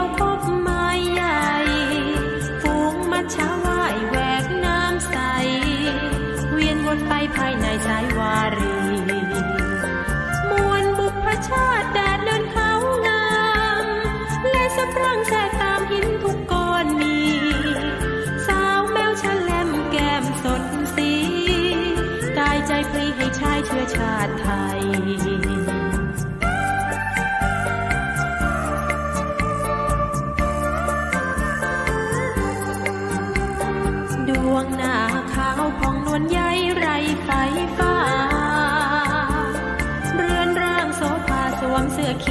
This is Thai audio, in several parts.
ยวพบไม้ใหญ่ฝูงมัชชาว่ายแหวกน้ำใส เวียนวนไปภายในสายวารี มวลบุพชาติแดดเดินเขางาม และสะพรั่งแสกตามหินทุกก้อนมี สาวแมวฉลมแก้มสดสี กายใจพลีให้ชายเชื้อชาติไทย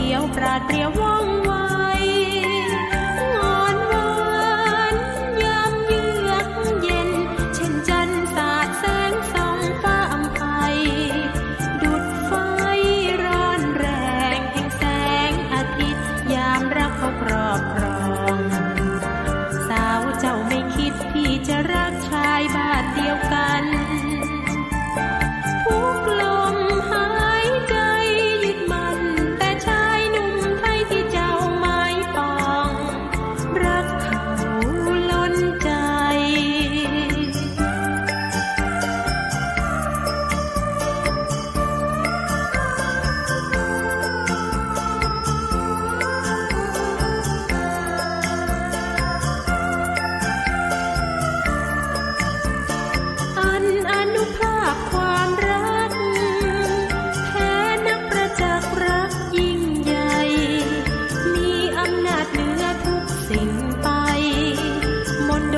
ลียวปราดเปรียวว่องไวงอนหวานยามเยือกเย็น เช่นจันทร์สาดแสงส่องฟ้าอไพดุดไฟร้อนแรงแห่งแสงอาทิตย์ ยามรักเขาครอบครอง สาวเจ้าไม่คิดที่จะรักชายบาทเดียวกัน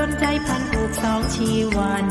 นใจพันอกสองชีวัน